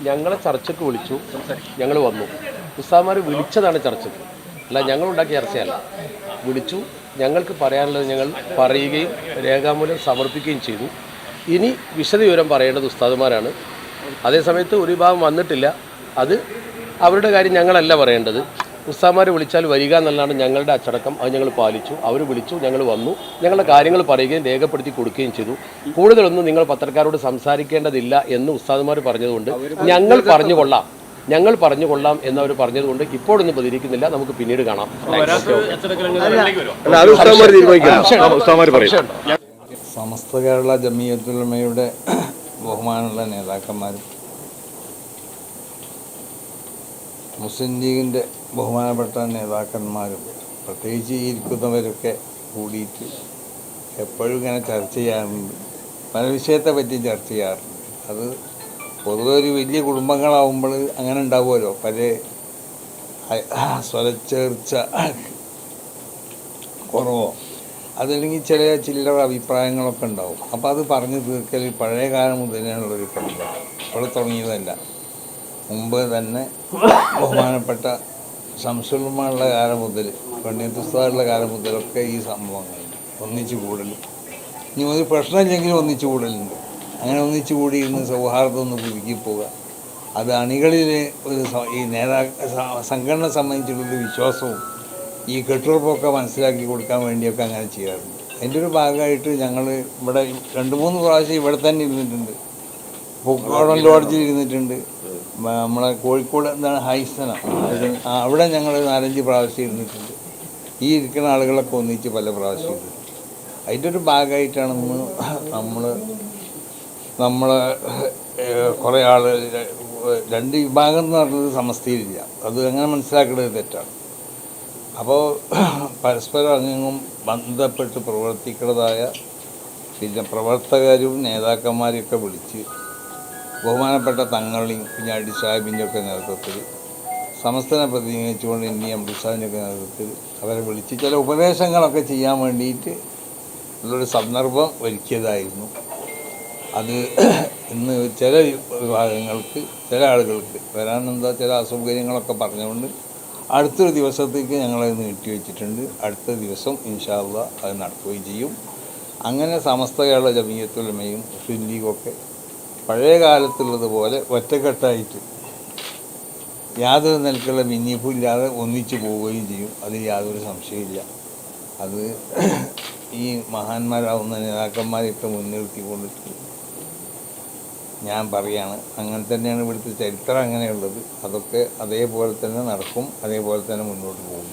ഞങ്ങളെ ചർച്ചയ്ക്ക് വിളിച്ചു. ഞങ്ങൾ വന്നു. ഉസ്താമാർ വിളിച്ചതാണ് ചർച്ചയ്ക്ക്. അല്ല ഞങ്ങൾ ഉണ്ടാക്കിയ ചർച്ചയല്ല. വിളിച്ചു. ഞങ്ങൾക്ക് പറയാനുള്ളത് ഞങ്ങൾ പറയുകയും രേഖാമൂലം സമർപ്പിക്കുകയും ചെയ്തു. ഇനി വിശദവിവരം പറയേണ്ടത് ഉസ്താദുമാരാണ്. അതേസമയത്ത് ഒരു വിഭാഗം വന്നിട്ടില്ല. അത് അവരുടെ കാര്യം ഞങ്ങളല്ല പറയേണ്ടത്. ഉസ്താമാർ വിളിച്ചാൽ വരിക എന്നുള്ളതാണ് ഞങ്ങളുടെ അച്ചടക്കം. അത് ഞങ്ങൾ പാലിച്ചു. അവർ വിളിച്ചു ഞങ്ങൾ വന്നു. ഞങ്ങളുടെ കാര്യങ്ങൾ പറയുകയും രേഖപ്പെടുത്തി കൊടുക്കുകയും ചെയ്തു. കൂടുതലൊന്നും നിങ്ങൾ പത്രക്കാരോട് സംസാരിക്കേണ്ടതില്ല എന്ന് ഉസ്താദുമാർ പറഞ്ഞതുകൊണ്ട് ഞങ്ങൾ പറഞ്ഞു കൊള്ളാം ഞങ്ങൾ പറഞ്ഞു കൊള്ളാം എന്നവർ പറഞ്ഞതുകൊണ്ട് ഇപ്പോഴൊന്നും പ്രതികരിക്കുന്നില്ല. നമുക്ക് പിന്നീട് കാണാം. അല്ല. ഉസ്താദ്മാർ തീരുമാനിക്കാം ഉസ്താദ്മാർ പറയും. സമസ്ത കേരള ജമിയത്തുലമയുടെ ബഹുമാനമുള്ള നേതാക്കന്മാരും മുസ്ലിം ലീഗിന്റെ ബഹുമാനപ്പെട്ട നേതാക്കന്മാരും പ്രത്യേകിച്ച് ഇരിക്കുന്നവരൊക്കെ കൂടിയിട്ട് എപ്പോഴും ഇങ്ങനെ ചർച്ച ചെയ്യാറുണ്ട് പല വിഷയത്തെ പറ്റി ചർച്ച ചെയ്യാറുണ്ട്. അത് പൊതുവെ ഒരു വലിയ കുടുംബങ്ങളാവുമ്പോൾ അങ്ങനെ ഉണ്ടാവുമല്ലോ. പല സ്വലച്ചേർച്ച കുറവോ? അതല്ലെങ്കിൽ ചില ചില്ലറ അഭിപ്രായങ്ങളൊക്കെ ഉണ്ടാവും. അപ്പോൾ അത് പറഞ്ഞു തീർക്കൽ പഴയ കാലം മുതലേ ഉള്ളൊരു പ്രശ്നം ഇവിടെ തുടങ്ങിയതല്ല. മുമ്പ് തന്നെ ബഹുമാനപ്പെട്ട ശംസുൽമാനുള്ള കാലം മുതൽ പണ്ഡിതുസ്താറുള്ള കാലം മുതലൊക്കെ ഈ സംഭവങ്ങൾ ഒന്നിച്ചു കൂടലും. ഇനി ഒരു പ്രശ്നമില്ലെങ്കിലും ഒന്നിച്ചു കൂടലുണ്ട്. അങ്ങനെ ഒന്നിച്ചു കൂടി ഇന്ന് സൗഹാർദ്ദം ഒന്ന് പുതുക്കി പോവുക. അത് അണികളിൽ ഒരു ഈ നേതാ സംഘടന സംബന്ധിച്ചിട്ടുള്ളൊരു വിശ്വാസവും ഈ കെട്ടുറപ്പൊക്കെ മനസ്സിലാക്കി കൊടുക്കാൻ വേണ്ടിയൊക്കെ അങ്ങനെ ചെയ്യാറുണ്ട്. അതിന്റെ ഒരു ഭാഗമായിട്ട് ഞങ്ങൾ ഇവിടെ രണ്ട് മൂന്ന് പ്രാവശ്യം ഇവിടെ തന്നെ ഇരുന്നിട്ടുണ്ട്. പൂക്കോടൻ ലോഡ്ജിൽ ഇരുന്നിട്ടുണ്ട്. നമ്മളെ കോഴിക്കോട് എന്താണ് ഹൈസന. അവിടെ ഞങ്ങൾ നാലഞ്ച് പ്രാവശ്യം ഇരുന്നിട്ടുണ്ട്. ഈ ഇരിക്കുന്ന ആളുകളൊക്കെ ഒന്നിച്ച് പല പ്രാവശ്യം ഇരുന്നു. അതിന്റെ ഒരു ഭാഗമായിട്ടാണ് നമ്മൾ നമ്മൾ നമ്മൾ കുറേ ആൾ രണ്ട് വിഭാഗം എന്ന് പറഞ്ഞത് സമസ്തയിലില്ല. അത് അങ്ങനെ മനസ്സിലാക്കേണ്ടത് തെറ്റാണ്. അപ്പോൾ പരസ്പരം അങ്ങും ബന്ധപ്പെട്ട് പ്രവർത്തിക്കുന്നതായ പിന്നെ പ്രവർത്തകരും നേതാക്കന്മാരെയൊക്കെ വിളിച്ച് ബഹുമാനപ്പെട്ട തങ്ങളിയും കുഞ്ഞാടി സാഹിബിന്റെ ഒക്കെ നേതൃത്വത്തിൽ സമസ്തനെ പ്രതിനിധീകരിച്ചുകൊണ്ട് ഇന്ത്യ അമൃത്സാഹിന്റെ ഒക്കെ നേതൃത്വത്തിൽ അവരെ വിളിച്ച് ചില ഉപദേശങ്ങളൊക്കെ ചെയ്യാൻ വേണ്ടിയിട്ട് ഉള്ളൊരു സന്ദർഭം ഒരുക്കിയതായിരുന്നു. അത് ഇന്ന് ചില വിഭാഗങ്ങൾക്ക് ചില ആളുകൾക്ക് വരാനെന്താ ചില അസൗകര്യങ്ങളൊക്കെ പറഞ്ഞുകൊണ്ട് അടുത്തൊരു ദിവസത്തേക്ക് ഞങ്ങളത് നീട്ടി വെച്ചിട്ടുണ്ട് അടുത്ത ദിവസം ഇൻഷാല്ല അത് നടക്കുകയും ചെയ്യും. അങ്ങനെ സമസ്ത കേരള ജമീയത്തുലമയും മുസ്ലിം ലീഗൊക്കെ പഴയ കാലത്തുള്ളതുപോലെ ഒറ്റക്കെട്ടായിട്ട് യാതൊരു നിലക്കുള്ള ഭിന്നിപ്പും ഇല്ലാതെ ഒന്നിച്ചു പോവുകയും ചെയ്യും. അതിൽ യാതൊരു സംശയമില്ല അത് ഈ മഹാന്മാരാവുന്ന നേതാക്കന്മാരെയൊക്കെ മുൻനിർത്തിക്കൊണ്ടിട്ട് ഞാൻ പറയാണ് അങ്ങനെ തന്നെയാണ് ഇവിടുത്തെ ചരിത്രം അങ്ങനെയുള്ളത്. അതൊക്കെ അതേപോലെ തന്നെ നടക്കും അതേപോലെ തന്നെ മുന്നോട്ട് പോകും.